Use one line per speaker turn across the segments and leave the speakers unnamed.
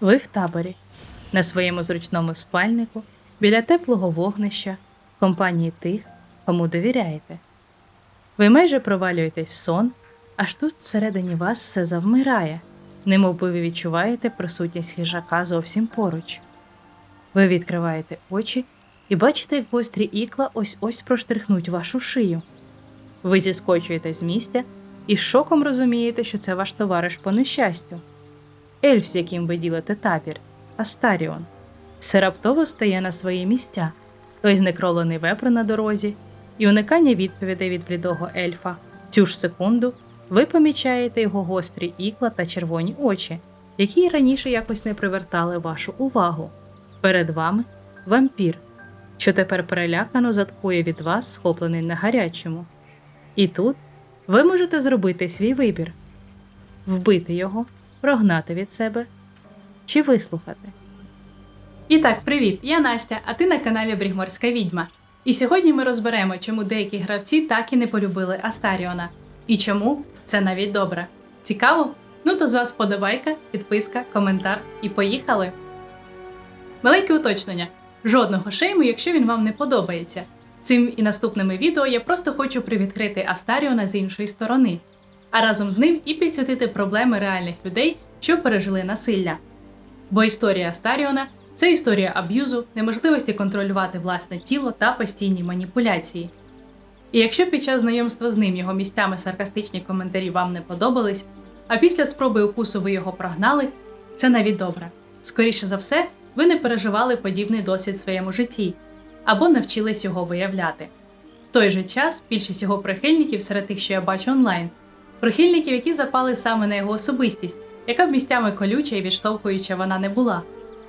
Ви в таборі, на своєму зручному спальнику, біля теплого вогнища, в компанії тих, кому довіряєте. Ви майже провалюєтесь в сон, аж тут всередині вас все завмирає, немов би ви відчуваєте присутність хижака зовсім поруч. Ви відкриваєте очі і бачите, як гострі ікла ось ось проштрихнуть вашу шию. Ви зіскочуєте з місця і з шоком розумієте, що це ваш товариш по нещастю. Ельф, з яким ви ділите табір, Астаріон. Все раптово стає на свої місця, той знекролений вепр на дорозі, і уникання відповідей від блідого ельфа. В цю ж секунду ви помічаєте його гострі ікла та червоні очі, які раніше якось не привертали вашу увагу. Перед вами вампір, що тепер перелякано заткує від вас, схоплений на гарячому. І тут ви можете зробити свій вибір: вбити його, прогнати від себе чи вислухати. І так, привіт! Я Настя, а ти на каналі Брігморська Відьма. І сьогодні ми розберемо, чому деякі гравці так і не полюбили Астаріона. І чому це навіть добре. Цікаво? Ну то з вас подобайка, підписка, коментар і поїхали! Маленьке уточнення: жодного шейму, якщо він вам не подобається. Цим і наступними відео я просто хочу привідкрити Астаріона з іншої сторони, а разом з ним і підсвітити проблеми реальних людей, що пережили насилля. Бо історія Астаріона це історія аб'юзу, неможливості контролювати власне тіло та постійні маніпуляції. І якщо під час знайомства з ним його місцями саркастичні коментарі вам не подобались, а після спроби укусу ви його прогнали, це навіть добре. Скоріше за все, ви не переживали подібний досвід в своєму житті або навчились його виявляти. В той же час більшість його прихильників серед тих, що я бачу онлайн, прихильників, які запали саме на його особистість, яка б місцями колюча і відштовхуюча вона не була,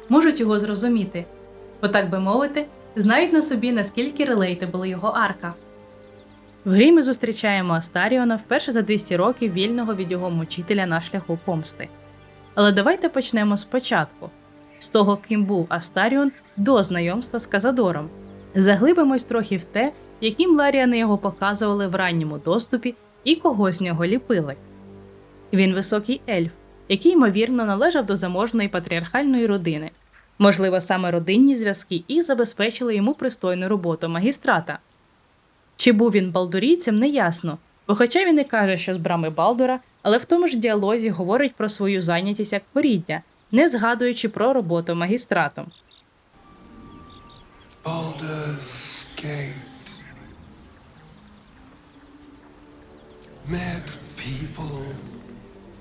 можуть його зрозуміти, бо так би мовити, знають на собі наскільки релейтабл його арка. В грі ми зустрічаємо Астаріона вперше за 200 років вільного від його мучителя на шляху помсти. Але давайте почнемо спочатку з того, ким був Астаріон до знайомства з Казадором. Заглибимось трохи в те, яким Ларіани його показували в ранньому доступі і кого з нього ліпили. Він високий ельф, який, ймовірно, належав до заможної патріархальної родини. Можливо, саме родинні зв'язки і забезпечили йому пристойну роботу магістрата. Чи був він балдурійцем, неясно, бо хоча він і каже, що з брами Балдура, але в тому ж діалозі говорить про свою зайнятість як поріддя, не згадуючи про роботу магістратом.
Baldur's Gate. Met people,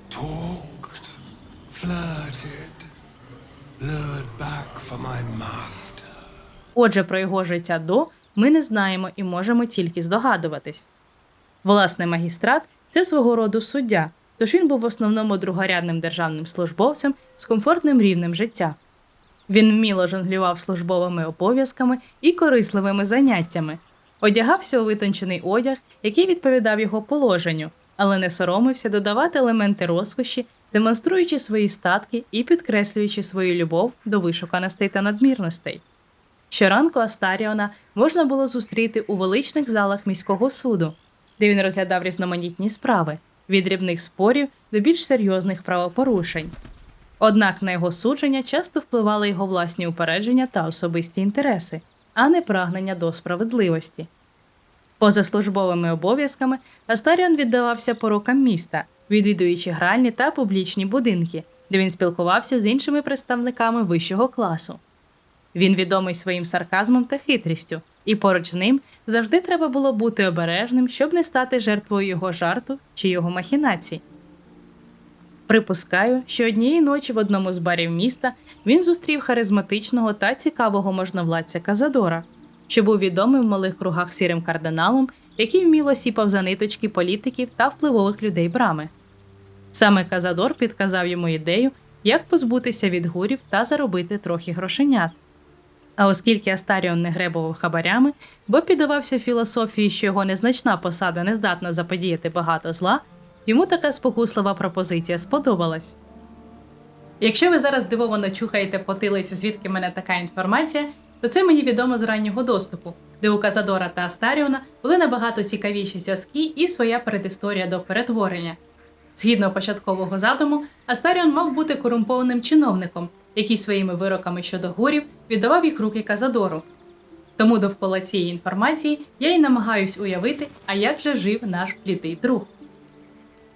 talked, flirted, lured back for my master.
Отже, про його життя до ми не знаємо і можемо тільки здогадуватись. Власне, магістрат це свого роду суддя, тож він був в основному другорядним державним службовцем з комфортним рівнем життя. Він вміло жонглював службовими обов'язками і корисливими заняттями, одягався у витончений одяг, який відповідав його положенню, але не соромився додавати елементи розкоші, демонструючи свої статки і підкреслюючи свою любов до вишуканостей та надмірностей. Щоранку Астаріона можна було зустріти у величних залах міського суду, де він розглядав різноманітні справи від дрібних спорів до більш серйозних правопорушень. Однак на його судження часто впливали його власні упередження та особисті інтереси, а не прагнення до справедливості. Поза службовими обов'язками Астаріон віддавався порокам міста, відвідуючи гральні та публічні будинки, де він спілкувався з іншими представниками вищого класу. Він відомий своїм сарказмом та хитрістю, і поруч з ним завжди треба було бути обережним, щоб не стати жертвою його жарту чи його махінацій. Припускаю, що однієї ночі в одному з барів міста він зустрів харизматичного та цікавого можновладця Казадора, що був відомий в малих кругах сірим кардиналом, який вміло сіпав за ниточки політиків та впливових людей брами. Саме Казадор підказав йому ідею, як позбутися від гурів та заробити трохи грошенят. А оскільки Астаріон не гребував хабарями, бо піддавався філософії, що його незначна посада не здатна заподіяти багато зла, йому така спокуслива пропозиція сподобалась. Якщо ви зараз здивовано чухаєте потилицю, звідки мене така інформація, то це мені відомо з раннього доступу, де у Казадора та Астаріона були набагато цікавіші зв'язки і своя передісторія до перетворення. Згідно початкового задуму, Астаріон мав бути корумпованим чиновником, який своїми вироками щодо гурів віддавав їх руки Казадору. Тому довкола цієї інформації я й намагаюсь уявити, а як же жив наш блідий друг.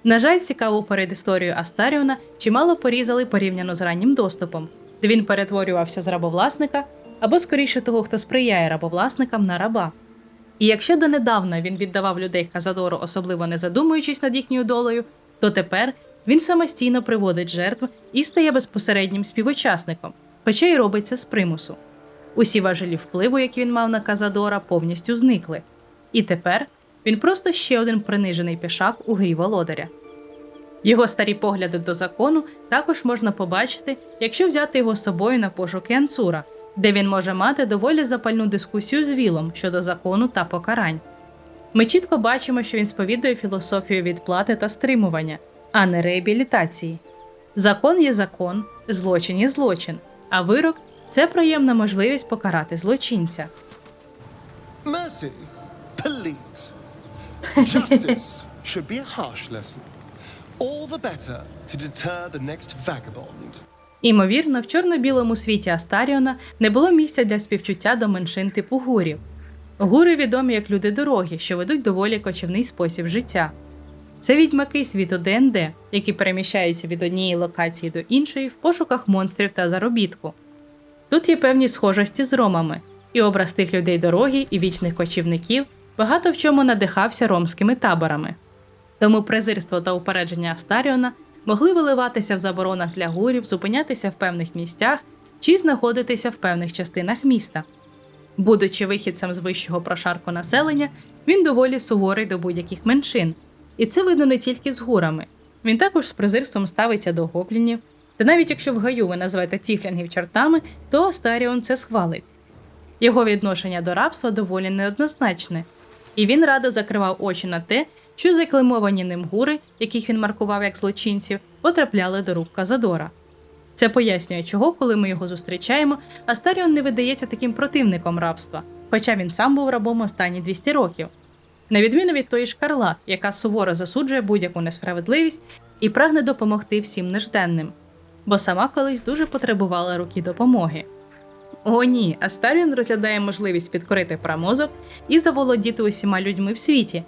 На жаль, цікаву передісторію Астаріона чимало порізали порівняно з раннім доступом, де він перетворювався з рабовласника або скоріше того, хто сприяє рабовласникам на раба. І якщо донедавна він віддавав людей Казадору, особливо не задумуючись над їхньою долею, то тепер він самостійно приводить жертв і стає безпосереднім співучасником, хоча й робить це з примусу. Усі важелі впливу, які він мав на Казадора, повністю зникли. І тепер він просто ще один принижений пішак у грі володаря. Його старі погляди до закону також можна побачити, якщо взяти його з собою на пошуки Анцура, де він може мати доволі запальну дискусію з Вілом щодо закону та покарань. Ми чітко бачимо, що він сповідує філософію відплати та стримування, а не реабілітації. Закон є закон, злочин є злочин, а вирок це приємна можливість покарати злочинця.
Mercy, please. Justice should be a harsh lesson. All the better to deter the next vagabond.
Імовірно, в чорно-білому світі Астаріона не було місця для співчуття до меншин типу гурів. Гури відомі як люди дороги, що ведуть доволі кочівний спосіб життя. Це відьмаки світу ДНД, які переміщаються від однієї локації до іншої в пошуках монстрів та заробітку. Тут є певні схожості з ромами, і образ тих людей дороги і вічних кочівників багато в чому надихався ромськими таборами. Тому презирство та упередження Астаріона могли виливатися в заборонах для гурів, зупинятися в певних місцях чи знаходитися в певних частинах міста. Будучи вихідцем з вищого прошарку населення, він доволі суворий до будь-яких меншин, і це видно не тільки з гурами. Він також з презирством ставиться до гоблінів. Та навіть якщо в гаю ви назвете тіфлінгів чортами, то Астаріон це схвалить. Його відношення до рабства доволі неоднозначне, і він радо закривав очі на те, що заклеймовані ним гури, яких він маркував як злочинців, потрапляли до рук Казадора. Це пояснює, чого, коли ми його зустрічаємо, Астаріон не видається таким противником рабства, хоча він сам був рабом останні 200 років. На відміну від тої ж Карла, яка суворо засуджує будь-яку несправедливість і прагне допомогти всім нежденним, бо сама колись дуже потребувала руки допомоги. О, ні, Астаріон розглядає можливість підкорити прамозок і заволодіти усіма людьми в світі.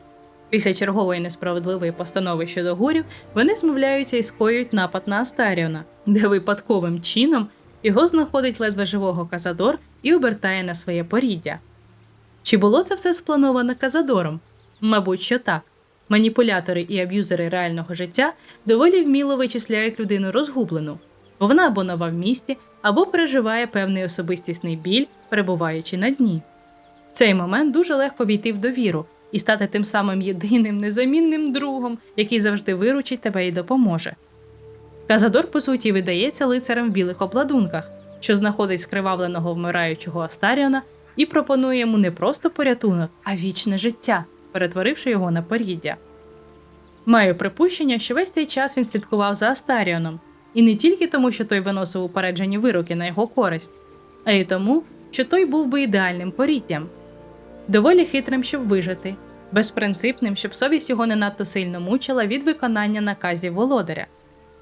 Після чергової несправедливої постанови щодо гурів вони змовляються і скоюють напад на Астаріона, де випадковим чином його знаходить ледве живого Казадор і обертає на своє поріддя. Чи було це все сплановано Казадором? Мабуть, що так. Маніпулятори і аб'юзери реального життя доволі вміло вичисляють людину розгублену, бо вона або нова в місті, або переживає певний особистісний біль, перебуваючи на дні. В цей момент дуже легко війти в довіру і стати тим самим єдиним незамінним другом, який завжди виручить тебе і допоможе. Казадор, по суті, видається лицарем в білих обладунках, що знаходить скривавленого вмираючого Астаріона і пропонує йому не просто порятунок, а вічне життя, перетворивши його на поріддя. Маю припущення, що весь цей час він слідкував за Астаріоном, і не тільки тому, що той виносив упереджені вироки на його користь, а й тому, що той був би ідеальним поріддям, доволі хитрим, щоб вижити, безпринципним, щоб совість його не надто сильно мучила від виконання наказів володаря,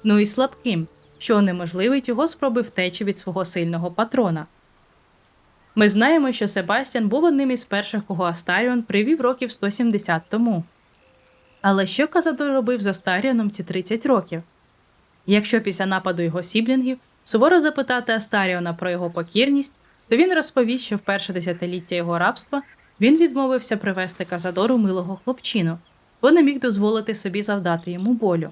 ну і слабким, що унеможливить його спроби втечі від свого сильного патрона. Ми знаємо, що Себастьян був одним із перших, кого Астаріон привів років 170 тому. Але що Казадор робив з Астаріоном ці 30 років? Якщо після нападу його сіблінгів суворо запитати Астаріона про його покірність, то він розповість, що в перше десятиліття його рабства він відмовився привести Казадору милого хлопчину, бо не міг дозволити собі завдати йому болю.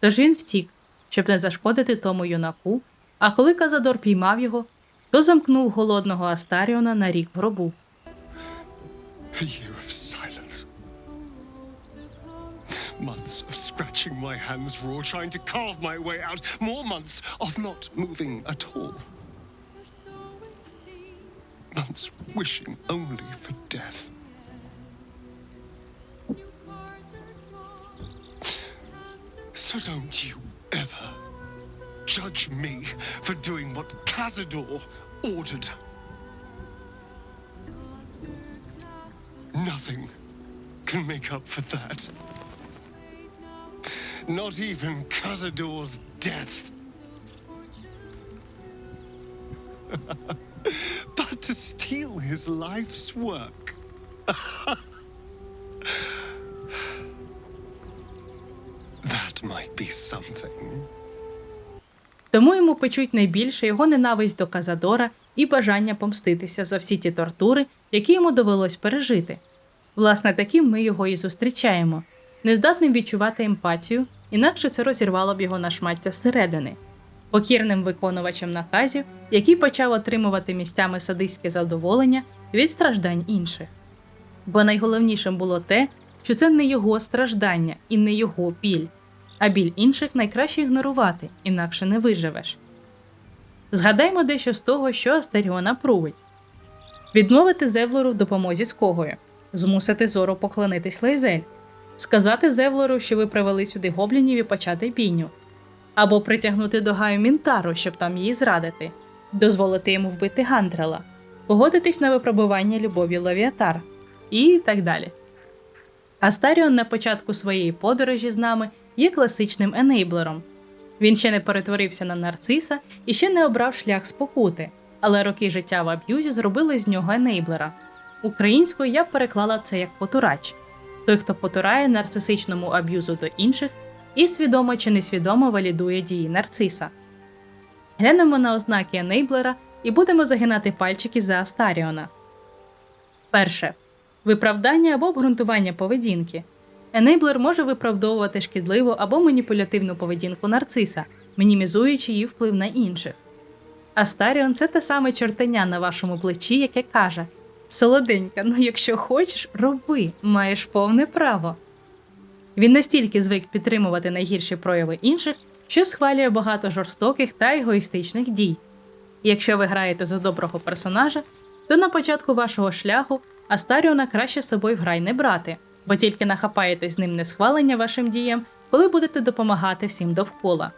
Тож він втік, щоб не зашкодити тому юнаку, а коли Казадор піймав його, то замкнув голодного Астаріона на рік в гробу.
Months of scratching my hands raw, trying to carve my way out. More months of not moving at all. Months wishing only for death. So don't you ever judge me for doing what Cazador ordered. Nothing can make up for that. Not even Cazador's death. but to steal his life's work. that might be something.
Тому йому печуть найбільше його ненависть до Казадора і бажання помститися за всі ті тортури, які йому довелось пережити. Власне, таким ми його і зустрічаємо, нездатним відчувати емпатію, інакше це розірвало б його на шмаття зсередини, покірним виконувачем наказів, який почав отримувати місцями садистське задоволення від страждань інших. Бо найголовнішим було те, що це не його страждання і не його біль, а біль інших найкраще ігнорувати, інакше не виживеш. Згадаймо дещо з того, що Астеріона прувить. Відмовити Зевлору в допомозі з когою, змусити зору поклонитись Лейзель, сказати Зевлору, що ви привели сюди гоблінів і почати бійню, або притягнути до Гаю Мінтару, щоб там її зрадити, дозволити йому вбити Гандрела, погодитись на випробування любові Лавіатар і так далі. Астаріон на початку своєї подорожі з нами є класичним енейблером. Він ще не перетворився на нарциса і ще не обрав шлях спокути, але роки життя в аб'юзі зробили з нього енейблера. Українською я переклала це як потурач той, хто потурає нарцисичному аб'юзу до інших і свідомо чи несвідомо валідує дії нарциса. Глянемо на ознаки енейблера і будемо загинати пальчики за Астаріона. Перше виправдання або обґрунтування поведінки. Енейблер може виправдовувати шкідливу або маніпулятивну поведінку нарциса, мінімізуючи її вплив на інших. Астаріон це те саме чортеня на вашому плечі, яке каже: Солоденька, ну якщо хочеш, роби, маєш повне право. Він настільки звик підтримувати найгірші прояви інших, що схвалює багато жорстоких та егоїстичних дій. Якщо ви граєте за доброго персонажа, то на початку вашого шляху Астаріона краще з собою в грай не брати, бо тільки нахапаєтесь з ним несхвалення вашим діям, коли будете допомагати всім довкола.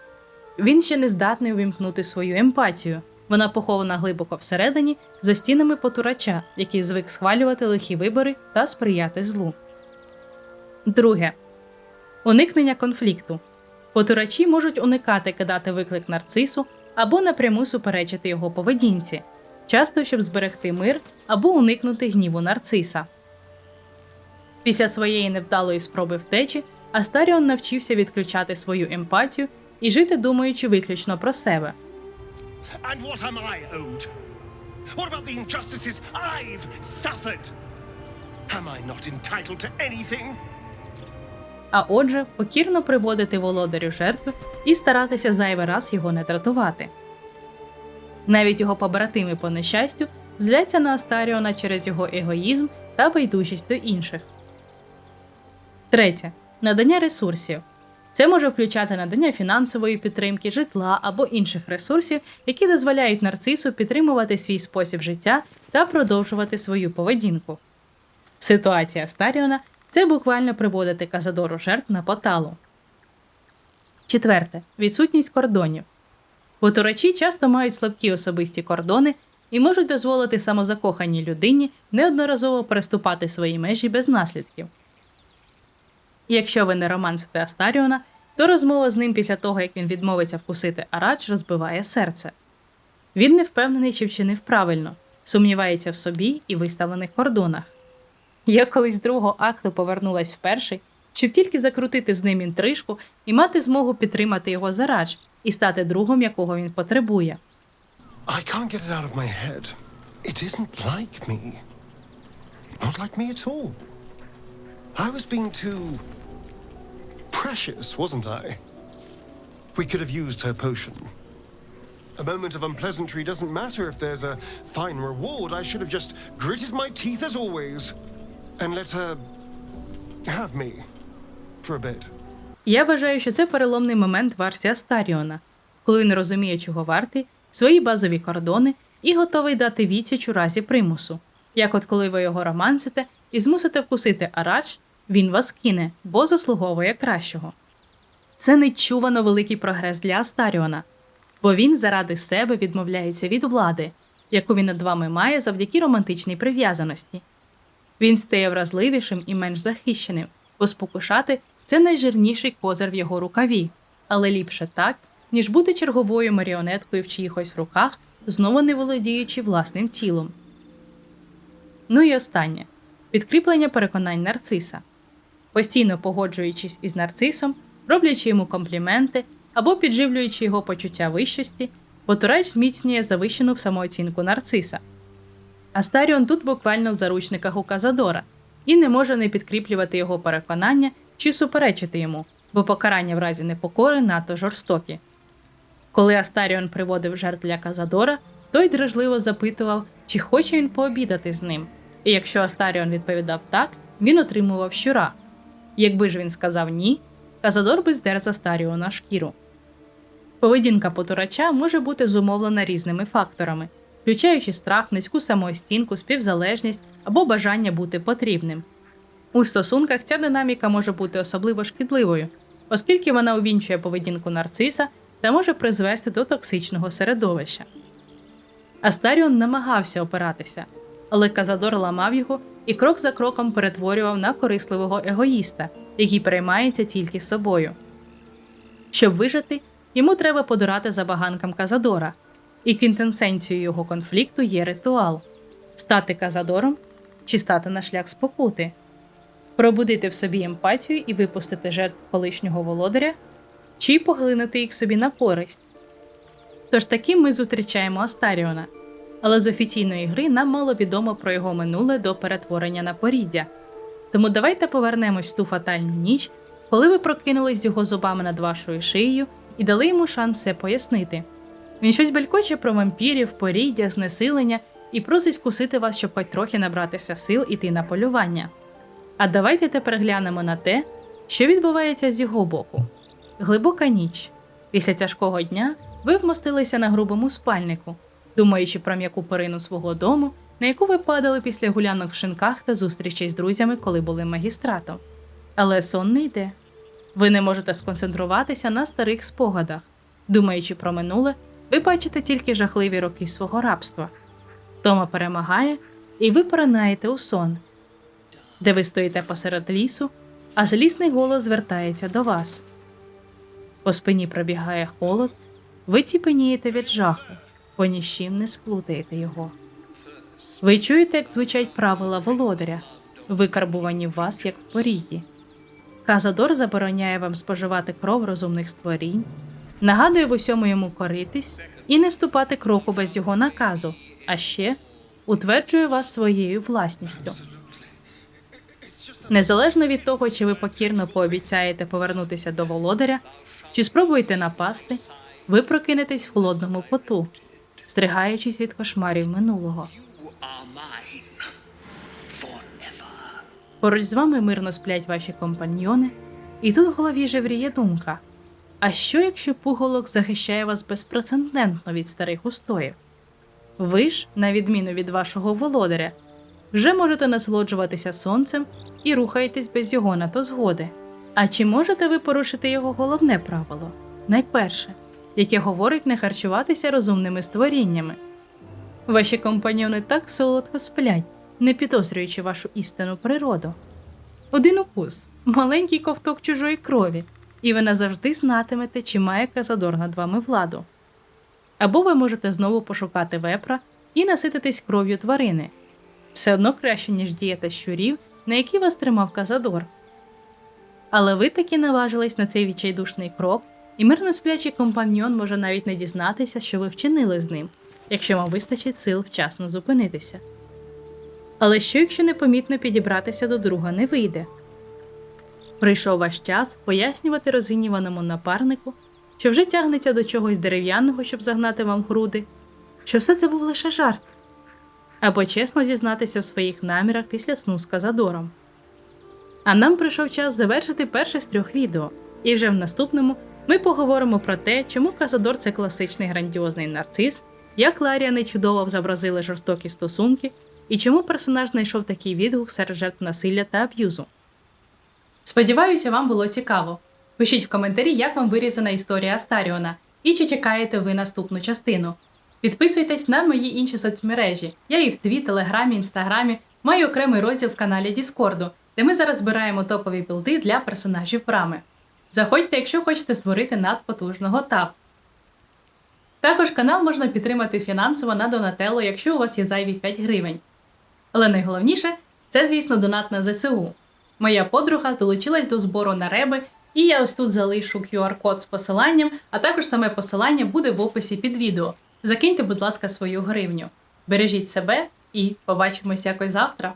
Він ще не здатний увімкнути свою емпатію. Вона похована глибоко всередині за стінами потурача, який звик схвалювати лихі вибори та сприяти злу. Друге уникнення конфлікту. Потурачі можуть уникати кидати виклик нарцису або напряму суперечити його поведінці, часто щоб зберегти мир або уникнути гніву нарциса. Після своєї невдалої спроби втечі Астаріон навчився відключати свою емпатію і жити, думаючи виключно про себе.
And what am I owed? What about the injustices I've suffered? Am I not entitled to anything?
А отже, покірно приводити володарю жертви і старатися зайвий раз його не дратувати. Навіть його побратими по нещастю зляться на Астаріона через його егоїзм та байдужість до інших. Третє надання ресурсів. Це може включати надання фінансової підтримки, житла або інших ресурсів, які дозволяють нарцису підтримувати свій спосіб життя та продовжувати свою поведінку. Ситуація Астаріона це буквально приводити Казадору жертв на поталу. Четверте відсутність кордонів. Потурачі часто мають слабкі особисті кордони і можуть дозволити самозакоханій людині неодноразово переступати свої межі без наслідків. Якщо ви не романсите Астаріона, то розмова з ним після того, як він відмовиться вкусити Арач, розбиває серце. Він не впевнений, чи вчинив правильно, сумнівається в собі і виставлених кордонах. Я колись з другого акту повернулась в перший, щоб тільки закрутити з ним інтрижку і мати змогу підтримати його зарач і стати другом, якого він потребує.
I can't get it out of my head. It isn't like me. Not like me at all. I was being too precious, wasn't I? We could have used her potion. A moment of unpleasantry doesn't matter if there's a fine reward. I should have just gritted my teeth as always and let her have me for a bit.
Я вважаю, що це переломний момент в арці Астаріона, коли він розуміє, чого вартий, свої базові кордони і готовий дати відсіч у разі примусу. Як от коли ви його романсите і змусите вкусити арач, він вас кине, бо заслуговує кращого. Це нечувано великий прогрес для Астаріона, бо він заради себе відмовляється від влади, яку він над вами має завдяки романтичній прив'язаності. Він стає вразливішим і менш захищеним, бо спокушати це найжирніший козир в його рукаві, але ліпше так, ніж бути черговою маріонеткою в чиїхось руках, знову не володіючи власним тілом. Ну і останнє підкріплення переконань нарциса. Постійно погоджуючись із нарцисом, роблячи йому компліменти або підживлюючи його почуття вищості, Потурач зміцнює завищену самооцінку нарциса. Астаріон тут буквально в заручниках у Казадора і не може не підкріплювати його переконання чи суперечити йому, бо покарання в разі непокори надто жорстокі. Коли Астаріон приводив жертв для Казадора, той дрижливо запитував, чи хоче він пообідати з ним. І якщо Астаріон відповідав так, він отримував щура. Якби ж він сказав ні, Казадор би здер з Астаріона шкіру. Поведінка потурача може бути зумовлена різними факторами, включаючи страх, низьку самооцінку, співзалежність або бажання бути потрібним. У стосунках ця динаміка може бути особливо шкідливою, оскільки вона увінчує поведінку нарциса та може призвести до токсичного середовища. Астаріон намагався опиратися, але Казадор ламав його і крок за кроком перетворював на корисливого егоїста, який переймається тільки собою. Щоб вижити, йому треба подорати забаганкам Казадора, і квінтенсенцією його конфлікту є ритуал стати Казадором чи стати на шлях спокути, пробудити в собі емпатію і випустити жертв колишнього володаря, чи поглинути їх собі на користь. Тож таким ми зустрічаємо Астаріона, але з офіційної гри нам мало відомо про його минуле до перетворення на поріддя. Тому давайте повернемось в ту фатальну ніч, коли ви прокинулись його зубами над вашою шиєю і дали йому шанс це пояснити. Він щось белькоче про вампірів, поріддя, знесилення і просить вкусити вас, щоб хоч трохи набратися сил іти на полювання. А давайте тепер глянемо на те, що відбувається з його боку. Глибока ніч. Після тяжкого дня ви вмостилися на грубому спальнику, думаючи про м'яку перину свого дому, на яку ви падали після гулянок в шинках та зустрічей з друзями, коли були магістратом. Але сон не йде. Ви не можете сконцентруватися на старих спогадах. Думаючи про минуле, ви бачите тільки жахливі роки свого рабства. Тома перемагає, і ви поринаєте у сон, де ви стоїте посеред лісу, а злісний голос звертається до вас. По спині пробігає холод, ви ціпенієте від жаху, бо ні з чим не сплутаєте його. Ви чуєте, як звучать правила володаря, викарбувані в вас як в поріді. Казадор забороняє вам споживати кров розумних створінь, нагадує в усьому йому коритись і не ступати кроку без його наказу, а ще утверджує вас своєю власністю. Незалежно від того, чи ви покірно пообіцяєте повернутися до володаря, чи спробуєте напасти, ви прокинетесь в холодному поту, стригаючись від кошмарів минулого. Поруч з вами мирно сплять ваші компаньйони, і тут в голові жевріє думка: а що, якщо пуголок захищає вас безпрецедентно від старих устоїв? Ви ж, на відміну від вашого володаря, вже можете насолоджуватися сонцем і рухаєтесь без його на то згоди. А чи можете ви порушити його головне правило? Найперше, яке говорить не харчуватися розумними створіннями? Ваші компаньйони так солодко сплять, не підозрюючи вашу істинну природу. Один укус, маленький ковток чужої крові, і ви назавжди знатимете, чи має Казадор над вами владу. Або ви можете знову пошукати вепра і насититись кров'ю тварини. Все одно краще, ніж дієта щурів, на які вас тримав Казадор. Але ви таки наважились на цей відчайдушний крок, і мирно сплячий компаньйон може навіть не дізнатися, що ви вчинили з ним, якщо вам вистачить сил вчасно зупинитися. Але що, якщо непомітно підібратися до друга не вийде? Прийшов ваш час пояснювати розгніваному напарнику, що вже тягнеться до чогось дерев'яного, щоб загнати вам груди, що все це був лише жарт, або чесно зізнатися в своїх намірах після сну з Казадором. А нам прийшов час завершити перше з трьох відео, і вже в наступному ми поговоримо про те, чому Казадор це класичний грандіозний нарцис, як Ларіани чудово зобразили жорстокі стосунки, і чому персонаж знайшов такий відгук серед жертв насилля та аб'юзу. Сподіваюся, вам було цікаво. Пишіть в коментарі, як вам вирізана історія Астаріона і чи чекаєте ви наступну частину. Підписуйтесь на мої інші соцмережі. Я і в Тві, Телеграмі, Інстаграмі маю окремий розділ в каналі Діскорду, де ми зараз збираємо топові білди для персонажів брами. Заходьте, якщо хочете створити надпотужного ТАП. Також канал можна підтримати фінансово на Донателло, якщо у вас є зайві 5 гривень. Але найголовніше це, звісно, донат на ЗСУ. Моя подруга долучилась до збору на реби, і я ось тут залишу QR-код з посиланням, а також саме посилання буде в описі під відео. Закиньте, будь ласка, свою гривню. Бережіть себе і побачимось якось завтра.